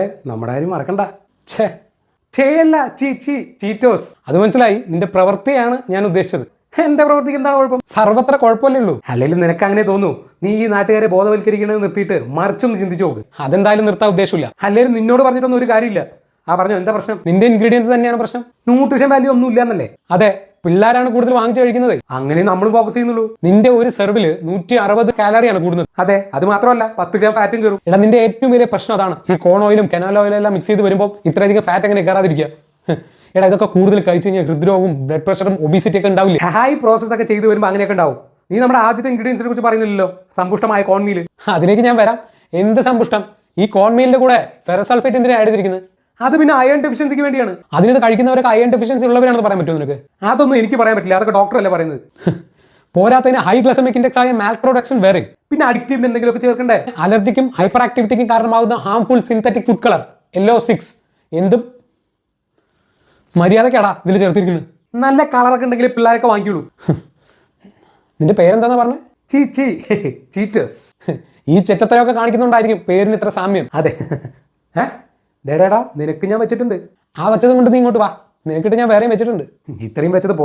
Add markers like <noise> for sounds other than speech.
നമ്മുടെ കാര്യം മറക്കണ്ട. ഛേ. ഛേ അല്ല ചീ ചീ ചീറ്റോസ്. അത് മനസ്സിലായി. നിന്റെ പ്രവൃത്തിയാണ് ഞാൻ ഉദ്ദേശിച്ചത്. എന്റെ പ്രവൃത്തിക്ക് എന്താണ് കുഴപ്പം? സർവത്ര കുഴപ്പമല്ലേ ഉള്ളൂ. അല്ലെങ്കിൽ നിനക്ക് അങ്ങനെ തോന്നൂ നീ ഈ നാട്ടുകാരെ ബോധവൽക്കരിക്കണത് നിർത്തിയിട്ട് മറിച്ചൊന്ന് ചിന്തിച്ചു നോക്ക്. അതെന്തായാലും നിർത്താൻ ഉദ്ദേശമില്ല. അല്ലെങ്കിൽ നിന്നോട് പറഞ്ഞിട്ടൊന്നും ഒരു കാര്യമില്ല. ആ പറഞ്ഞു എന്താ പ്രശ്നം? നിന്റെ ഇൻഗ്രീഡിയൻസ് തന്നെയാണ് പ്രശ്നം. ന്യൂട്രീഷൻ വാല്യൂ ഒന്നും ഇല്ല എന്നല്ലേ? അതെ. പിള്ളേരാണ് കൂടുതൽ വാങ്ങിച്ചു കഴിക്കുന്നത്. അങ്ങനെ നമ്മൾ ഫോക്കസ് ചെയ്യുന്നുള്ളൂ. നിന്റെ ഒരു സെർവിൽ നൂറ്റി അറുപത് കാലറിയാണ് കൂടുന്നത്. അതെ അത് മാത്രമല്ല പത്ത് ഗ്രാം ഫാറ്റും കയറും എടാ നിന്റെ ഏറ്റവും വലിയ പ്രശ്നം അതാണ്. ഈ കോൺ ഓയിലും കനാൽ ഓയിലും എല്ലാം മിക്സ് ചെയ്ത് വരുമ്പോൾ ഇത്രയധികം ഫാറ്റ് എങ്ങനെ കയറാതിരിക്കുക? എടാ ഇതൊക്കെ കൂടുതൽ കഴിച്ചു കഴിഞ്ഞാൽ ഹൃദ്രോഗവും ബ്ലഡ് പ്രഷറും ഒബിസിറ്റി ഒക്കെ ഉണ്ടാവില്ല? ഹൈ പ്രോസസ് ഒക്കെ ചെയ്ത് വരുമ്പോൾ അങ്ങനെയൊക്കെ ഉണ്ടാവും. നീ നമ്മുടെ ആദ്യത്തെ ഇൻഗ്രീഡിയൻസിനെ കുറിച്ച് പറയുന്നില്ലല്ലോ? സമ്പുഷ്ടമായ കോൺമീൽ അതിലേക്ക് ഞാൻ വരാം. എന്ത് സമ്പുഷ്ടം? ഈ കോൺമീലിന്റെ കൂടെ ഫെറസൾഫേറ്റ് എന്തിനാണ് ആഡ് ചെയ്തിരിക്കുന്നത്? അത് പിന്നെ അയൺ ഡെഫിഷ്യൻസിക്ക് വേണ്ടിയാണ്. അതിന് കഴിക്കുന്നവരൊക്കെ അയൺ ഡെഫിഷ്യൻസി ഉള്ളവരാണെന്ന് പറയാൻ പറ്റുമോ നിനക്ക്? അതൊന്നും എനിക്ക് പറയാൻ പറ്റില്ല. അതൊക്കെ ഡോക്ടർ അല്ലേ പറയുന്നത്? <laughs> പോരാത്തതിന് ഹൈ ഗ്ലസമിക് ഇൻഡെക്സ് ആയ മാൽപ്രോഡക്ഷൻ വേറെ. പിന്നെ അഡിക്റ്റീവ് എന്തെങ്കിലുമൊക്കെ ചേർക്കണ്ടേ? അലർജിക്കും ഹൈപ്പർ ആക്ടിവിറ്റിക്കും കാരണമാകുന്ന harmful synthetic food colour yellow six എന്തും? മര്യാദക്കാടാ ഇതിൽ ചേർത്തിരിക്കുന്നത്. നല്ല കളറൊക്കെ ഉണ്ടെങ്കിൽ പിള്ളേരൊക്കെ വാങ്ങിക്കുള്ളൂ <laughs> നിന്റെ പേരെന്താന്നാ പറഞ്ഞത് ചീ ചീ ചീറ്റേഴ്സ് ഈ ചെറ്റത്തരമൊക്കെ കാണിക്കുന്നുണ്ടായിരിക്കും പേരിന് ഇത്ര സാമ്യം. അതെ. ഏ? <laughs> ഡേടാ നിനക്ക് ഞാൻ വെച്ചിട്ടുണ്ട്. ആ വെച്ചത് കൊണ്ട് നീ ഇങ്ങോട്ട് വാ. നിനക്കിട്ട് ഞാൻ വേറെയും വെച്ചിട്ടുണ്ട്. ഇത്രയും വെച്ചത് പോരാ.